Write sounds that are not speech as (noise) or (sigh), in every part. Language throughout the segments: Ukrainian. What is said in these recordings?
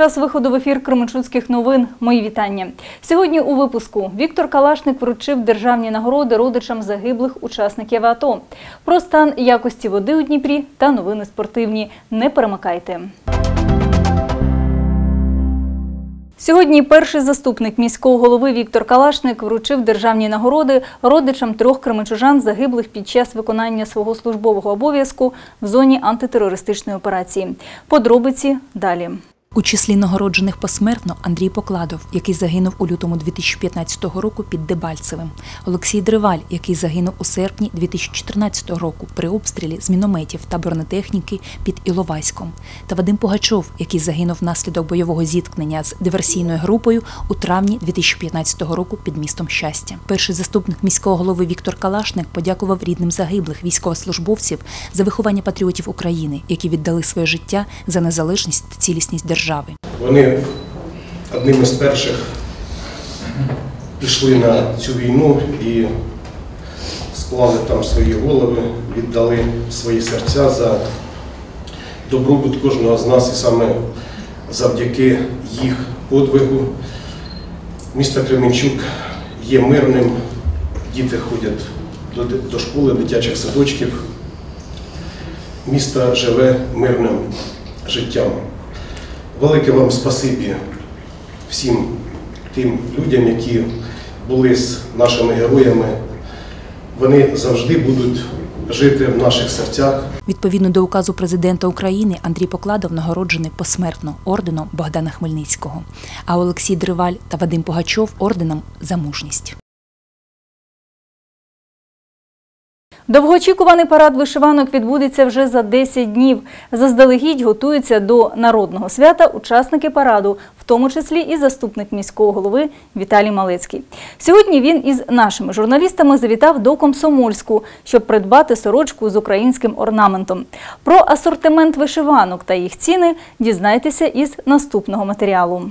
Час виходу в ефір Кременчуцьких новин. Мої вітання. Сьогодні у випуску Віктор Калашник вручив державні нагороди родичам загиблих учасників АТО. Про стан якості води у Дніпрі та новини спортивні. Не перемикайте. Сьогодні перший заступник міського голови Віктор Калашник вручив державні нагороди родичам трьох кременчужан, загиблих під час виконання свого службового обов'язку в зоні антитерористичної операції. Подробиці далі. У числі нагороджених посмертно Андрій Покладов, який загинув у лютому 2015 року під Дебальцевим, Олексій Дриваль, який загинув у серпні 2014 року при обстрілі з мінометів та бронетехніки під Іловайськом, та Вадим Пугачов, який загинув внаслідок бойового зіткнення з диверсійною групою у травні 2015 року під містом Щастя. Перший заступник міського голови Віктор Калашник подякував рідним загиблих військовослужбовців за виховання патріотів України, які віддали своє життя за незалежність та цілісність держави. Вони одними з перших пішли на цю війну і склали там свої голови, віддали свої серця за добробут кожного з нас, і саме завдяки їх подвигу місто Кременчук є мирним, діти ходять до, до школи, дитячих садочків. Місто живе мирним життям. Велике вам спасибі всім тим людям, які були з нашими героями. Вони завжди будуть жити в наших серцях. Відповідно до указу президента України, Андрій Покладов нагороджений посмертно орденом Богдана Хмельницького, а Олексій Дриваль та Вадим Пугачов орденом за мужність. Довгоочікуваний парад вишиванок відбудеться вже за 10 днів. Заздалегідь готуються до народного свята учасники параду, в тому числі і заступник міського голови Віталій Малецький. Сьогодні він із нашими журналістами завітав до Комсомольську, щоб придбати сорочку з українським орнаментом. Про асортимент вишиванок та їх ціни дізнайтеся із наступного матеріалу.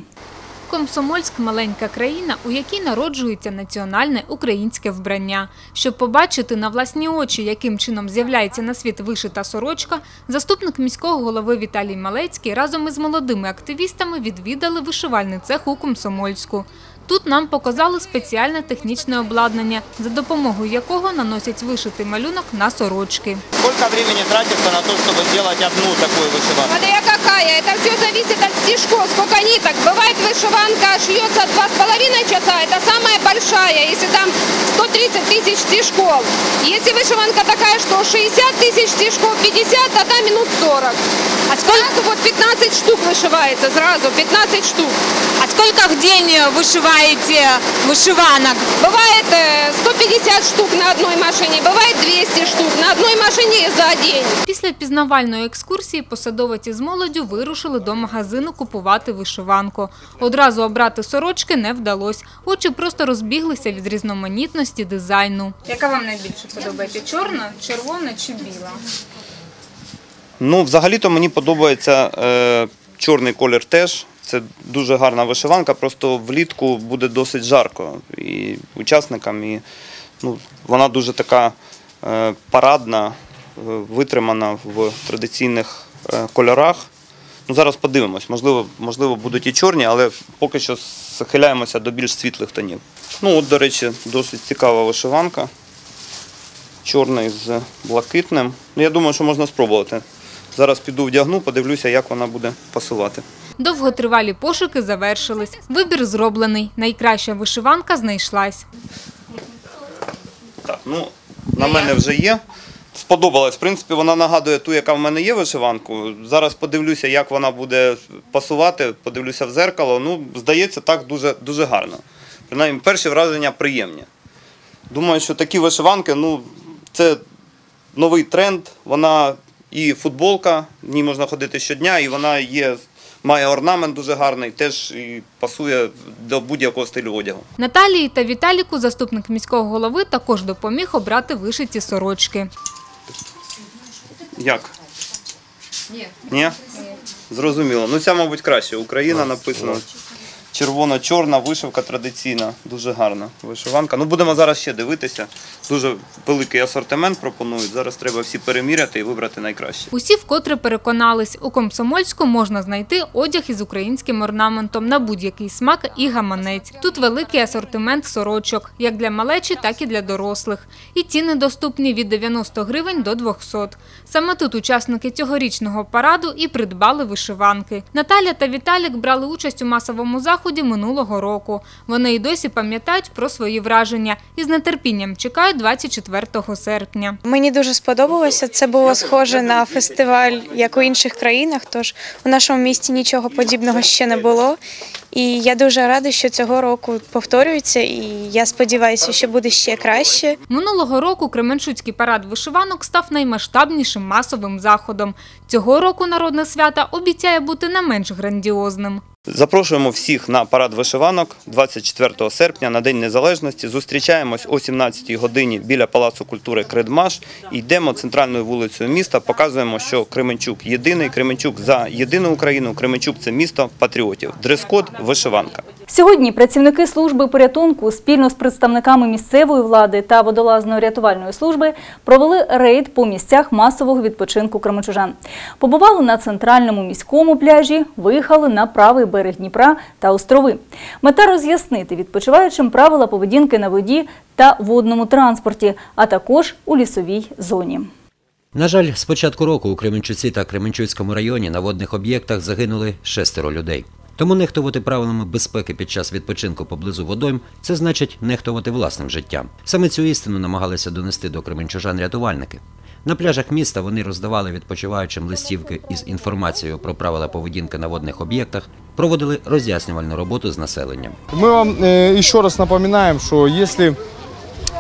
Комсомольськ – маленька країна, у якій народжується національне українське вбрання. Щоб побачити на власні очі, яким чином з'являється на світ вишита сорочка, заступник міського голови Віталій Малецький разом із молодими активістами відвідали вишивальний цех у Комсомольську. Тут нам показали спеціальне технічне обладнання, за допомогою якого наносять вишитий малюнок на сорочки. Сколько времени тратится на то, чтобы сделать одну такую вышиванку? Смотря какая, это все зависит от стежков, сколько ниток. Бывает вышиванка шьется два с половиной часа, это самая большая, если там 130 тысяч стежков. Если вышиванка такая, что 60 тысяч стежков, 50, тогда минут 40. А сколько? вот 15 штук вышивается сразу, 15 штук. А сколько в день вышиваете вышиванок? Бывает э, 150 штук на одной машине, бывает 200 штук на одной машине за день. Після пізнавальної екскурсії посадовець із молоддю вирушили до магазину купувати вишиванку. Одразу обрати сорочки не вдалося. Очі просто розбіглися від різноманітності дизайну. Яка вам найбільше подобається? Чорна, червона чи біла? Ну, взагалі-то мені подобається е, чорний колір теж. Це дуже гарна вишиванка, просто влітку буде досить жарко і учасникам. І, ну, вона дуже така е, парадна, е, витримана в традиційних е, кольорах. Ну, зараз подивимось, можливо, можливо, будуть і чорні, але поки що схиляємося до більш світлих тонів. Ну, от, до речі, досить цікава вишиванка. Чорний з блакитним. Ну, я думаю, що можна спробувати. Зараз піду вдягну, подивлюся, як вона буде пасувати. Довготривалі пошуки завершились. Вибір зроблений. Найкраща вишиванка знайшлась. Так, ну, на мене вже є. Сподобалась. В принципі, вона нагадує ту, яка в мене є вишиванку. Зараз подивлюся, як вона буде пасувати, подивлюся в зеркало. Ну, здається, так дуже, дуже гарно. Принаймні, перші враження приємні. Думаю, що такі вишиванки, ну, це новий тренд. Вона і футболка, в ній можна ходити щодня, і вона є, має орнамент дуже гарний, теж і пасує до будь-якого стилю одягу. Наталії та Віталіку заступник міського голови також допоміг обрати вишиті сорочки. Як? Ні. Ні? Зрозуміло. Ну ця, мабуть, краще. Україна написано. Червоно-чорна вишивка традиційна, дуже гарна вишиванка. Ну, будемо зараз ще дивитися. Дуже великий асортимент пропонують. Зараз треба всі переміряти і вибрати найкраще. Усі вкотре переконались, у Комсомольську можна знайти одяг із українським орнаментом на будь-який смак і гаманець. Тут великий асортимент сорочок, як для малечі, так і для дорослих. І ціни доступні від 90 гривень до 200. Саме тут учасники цьогорічного параду і придбали вишиванки. Наталя та Віталік брали участь у масовому заході минулого року. Вони і досі пам'ятають про свої враження і з нетерпінням чекають 24 серпня. Мені дуже сподобалося. Це було схоже на фестиваль, як у інших країнах. Тож у нашому місті нічого подібного ще не було. І я дуже рада, що цього року повторюється, і я сподіваюся, що буде ще краще. Минулого року Кременчуцький парад вишиванок став наймасштабнішим масовим заходом. Цього року народне свято обіцяє бути не менш грандіозним. Запрошуємо всіх на парад вишиванок 24 серпня на День Незалежності. Зустрічаємось о 17 годині біля Палацу культури Кредмаш. Йдемо центральною вулицею міста. Показуємо, що Кременчук єдиний. Кременчук за єдину Україну. Кременчук це місто патріотів. Дрес-код вишиванка. Сьогодні працівники служби порятунку спільно з представниками місцевої влади та водолазно-рятувальної служби провели рейд по місцях масового відпочинку кременчужан. Побували на центральному міському пляжі, виїхали на правий берег Дніпра та острови. Мета роз'яснити відпочиваючим правила поведінки на воді та водному транспорті, а також у лісовій зоні. На жаль, з початку року у Кременчуці та Кременчуцькому районі на водних об'єктах загинули шестеро людей. Тому нехтувати правилами безпеки під час відпочинку поблизу водойм – це значить нехтувати власним життям. Саме цю істину намагалися донести до кременчужан рятувальники. На пляжах міста вони роздавали відпочиваючим листівки із інформацією про правила поведінки на водних об'єктах, проводили роз'яснювальну роботу з населенням. Мы вам э, еще раз напоминаем, что если,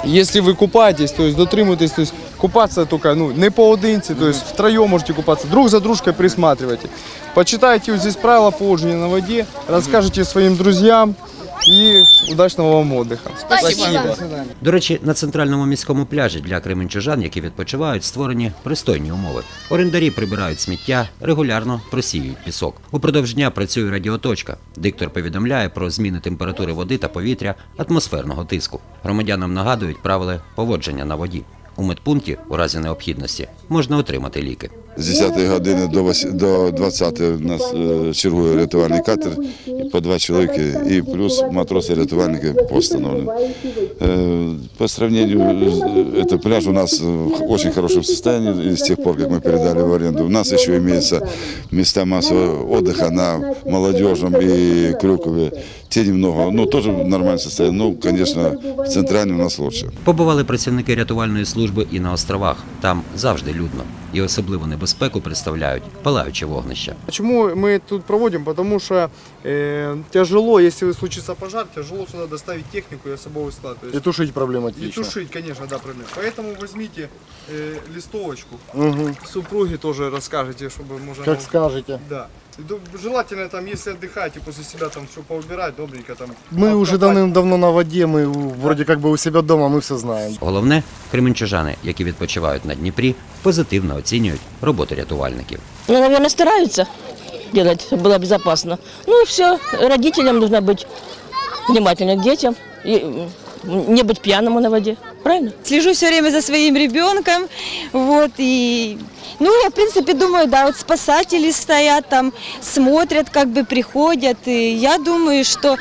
если вы купаетесь, то есть дотримуйтесь, то есть купаться только ну, не поодинці, то есть втроем можете купаться, друг за дружкой присматривайте. Почитайте вот здесь правила поводжения на воде, расскажите своим друзьям и удачного вам отдыха. Спасибо. До речі, на центральному міському пляжі для кременчужан, які відпочивають, створені пристойні умови. Орендарі прибирають сміття, регулярно просіюють пісок. Упродовж дня працює радіоточка. Диктор повідомляє про зміни температури води та повітря, атмосферного тиску. Громадянам нагадують правила поводження на воді. У медпункті, у разі необхідності, можна отримати ліки. З 10 години до вось- до 20 у нас е, чергує рятувальний катер, і по два чоловіки, і плюс матроси-рятувальники постановлені. Е, По сравнению, з- это пляж у нас в очень хорошем состоянии с тех пор, как мы передали в аренду. У нас еще имеются места массового отдыха на Молодежном и Крюкове. Те немного, ну тоже в нормальном состоянии. Ну, конечно, в центральном у нас лучше. Побували працівники рятувальної служби і на островах. Там завжди людно. І особливу небезпеку представляють палаючі вогнища. Почему мы тут проводим? Потому что э, тяжело, если случится пожар, тяжело сюда доставить технику и особовый склад. То есть И тушить И проблематично. тушить, конечно, да, проблема. Поэтому возьмите э, листовочку. Мгм. Супруге тоже расскажете, чтобы можно... Как скажете. Да. И ду- Желательно там, если отдыхаете, после себя там все поубирать, добренько там. Мы уже обкопать. давным-давно на воде, мы у- вроде как бы у себя дома, мы все знаем. Головне, кременчужани, які відпочивають на Дніпрі, позитивно оцінюють роботу рятувальників. Ну, наверное, стараются делать, чтобы было безопасно. Ну и все, родителям нужно быть внимательны к детям и м, не быть пьяному на воде. Правильно? Слежу все время за своим ребенком, вот, и, ну, я, в принципе, думаю, да, вот спасатели стоят там, смотрят, как бы приходят, и я думаю, что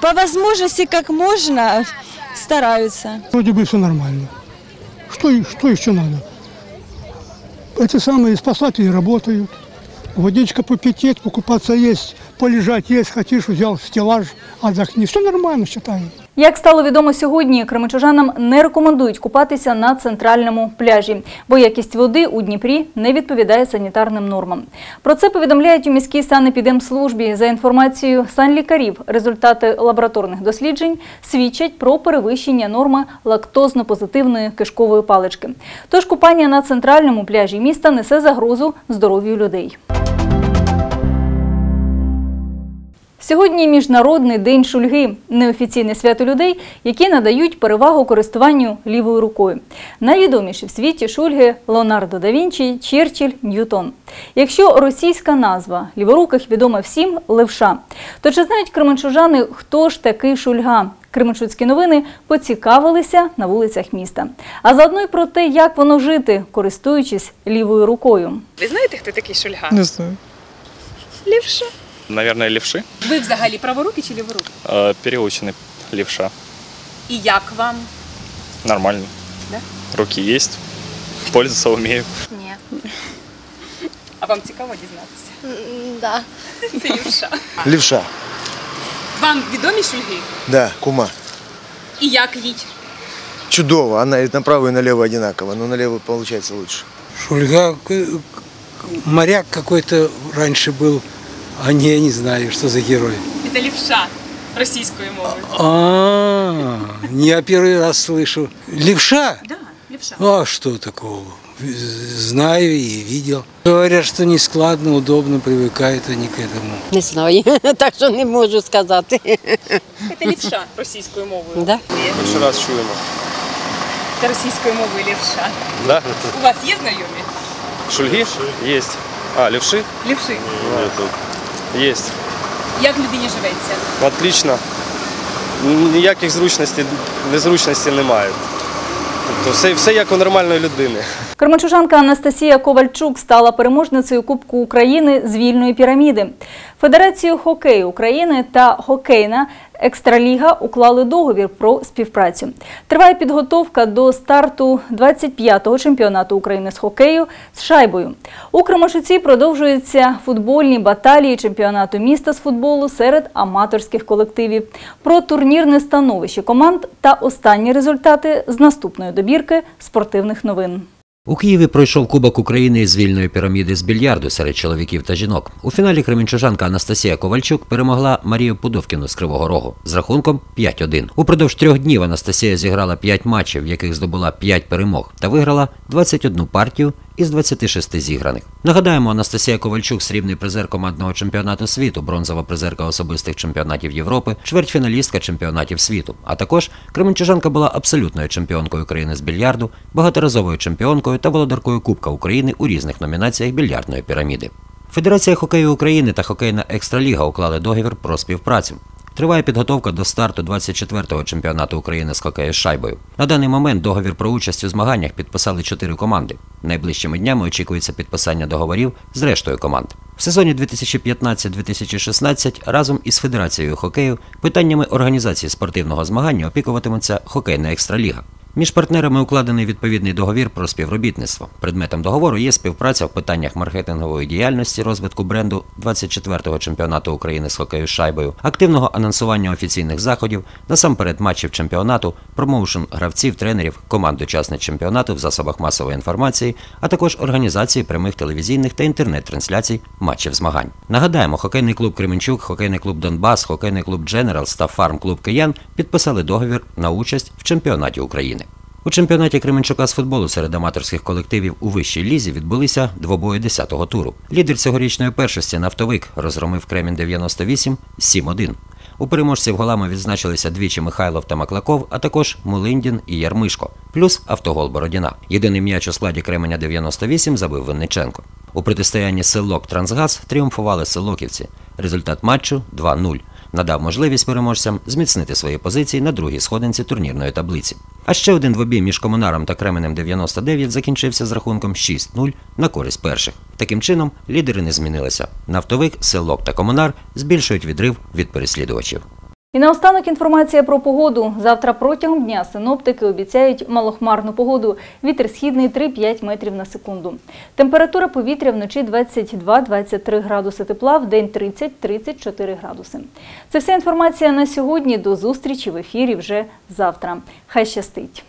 по возможности, как можно, стараются. Вроде бы все нормально. Что, что еще надо? Эти самые спасатели работают. Водичка попить, покупаться есть, полежать есть, хотишь, взял стеллаж, отдохни. Все нормально, считаю. Як стало відомо сьогодні, кременчужанам не рекомендують купатися на центральному пляжі, бо якість води у Дніпрі не відповідає санітарним нормам. Про це повідомляють у міській санепідемслужбі. За інформацією санлікарів, результати лабораторних досліджень свідчать про перевищення норми лактозно-позитивної кишкової палички. Тож купання на центральному пляжі міста несе загрозу здоров'ю людей. Сьогодні Міжнародний день шульги неофіційне свято людей, які надають перевагу користуванню лівою рукою. Найвідоміші в світі шульги Леонардо да Вінчі, Черчилль, Ньютон. Якщо російська назва ліворуких відома всім левша, то чи знають кременчужани, хто ж такий шульга? Кременчуцькі новини поцікавилися на вулицях міста. А заодно й про те, як воно жити, користуючись лівою рукою. Ви знаєте, хто такий Шульга? Не знаю. Лівша. Наверное, левши. Ви взагалі праворуки чи ліворуки? Э, переучены левша. І як вам? Нормально. Да? Руки есть. Пользоваться умею. Ні. А вам цікаво дізнатися? Да. Це лівша. Левша. Вам відомі шульги? Да, кума. І як їй? Чудово. Она и направо, и налево одинаково, но налево получается лучше. Шульга, к- к- моряк какой-то раньше был, а не, я не знаю, что за герой. Це лівша російською мовою. А, я первый раз слышу. Левша? Да, лівша. А что такого? Знаю и видел. Говорят, что не складно, удобно, привыкают они к этому. Не знаю, (laughs) так що не можу сказати. Це лівша російською мовою. Да? Перший раз чуємо. Це російською мовою лівша. Да? У вас є знайомі? Шульги? Есть. А, левши? Лівши. Есть. Як людині живеться? Отлично. Ніяких зручностей, незручностей немає. Тобто все, все як у нормальної людини. Кременчужанка Анастасія Ковальчук стала переможницею Кубку України з вільної піраміди. Федерацію хокею України та хокейна Екстраліга уклали договір про співпрацю. Триває підготовка до старту 25-го чемпіонату України з хокею з шайбою. У Кременчуці продовжуються футбольні баталії чемпіонату міста з футболу серед аматорських колективів. Про турнірне становище команд та останні результати з наступної добірки спортивних новин. У Києві пройшов Кубок України з вільної піраміди з більярду серед чоловіків та жінок. У фіналі кременчужанка Анастасія Ковальчук перемогла Марію Пудовкіну з Кривого Рогу з рахунком 5-1. Упродовж трьох днів Анастасія зіграла 5 матчів, в яких здобула 5 перемог, та виграла 21 партію із 26 зіграних. Нагадаємо, Анастасія Ковальчук срібний призер командного чемпіонату світу, бронзова призерка особистих чемпіонатів Європи, чвертьфіналістка чемпіонатів світу. А також кременчужанка була абсолютною чемпіонкою України з більярду, багаторазовою чемпіонкою та володаркою Кубка України у різних номінаціях більярдної піраміди. Федерація хокею України та хокейна екстраліга уклали договір про співпрацю. Триває підготовка до старту 24-го чемпіонату України з хокею з шайбою. На даний момент договір про участь у змаганнях підписали чотири команди. Найближчими днями очікується підписання договорів з рештою команд. В сезоні 2015-2016 разом із Федерацією хокею питаннями організації спортивного змагання опікуватиметься хокейна екстраліга. Між партнерами укладений відповідний договір про співробітництво. Предметом договору є співпраця в питаннях маркетингової діяльності, розвитку бренду 24-го чемпіонату України з хокею шайбою, активного анонсування офіційних заходів, насамперед матчів чемпіонату, промоушен гравців, тренерів, команд учасниць чемпіонату в засобах масової інформації, а також організації прямих телевізійних та інтернет-трансляцій матчів змагань. Нагадаємо, хокейний клуб Кременчук, хокейний клуб Донбас, хокейний клуб Дженералс та фарм-клуб Киян підписали договір на участь в чемпіонаті України. У чемпіонаті Кременчука з футболу серед аматорських колективів у вищій лізі відбулися двобої 10-го туру. Лідер цьогорічної першості нафтовик розгромив Кремінь 98 7-1. У переможців голами відзначилися двічі Михайлов та Маклаков, а також Мулиндін і Ярмишко, плюс автогол Бородіна. Єдиний м'яч у складі Кременя 98 забив Винниченко. У протистоянні Селок Трансгаз тріумфували селоківці. Результат матчу 2-0 надав можливість переможцям зміцнити свої позиції на другій сходинці турнірної таблиці. А ще один двобій між комунаром та Кременем 99 закінчився з рахунком 6-0 на користь перших. Таким чином, лідери не змінилися. Нафтовик, селок та комунар збільшують відрив від переслідувачів. І наостанок інформація про погоду. Завтра протягом дня синоптики обіцяють малохмарну погоду. Вітер східний 3-5 метрів на секунду. Температура повітря вночі 22-23 градуси тепла, в день 30-34 градуси. Це вся інформація на сьогодні. До зустрічі в ефірі вже завтра. Хай щастить!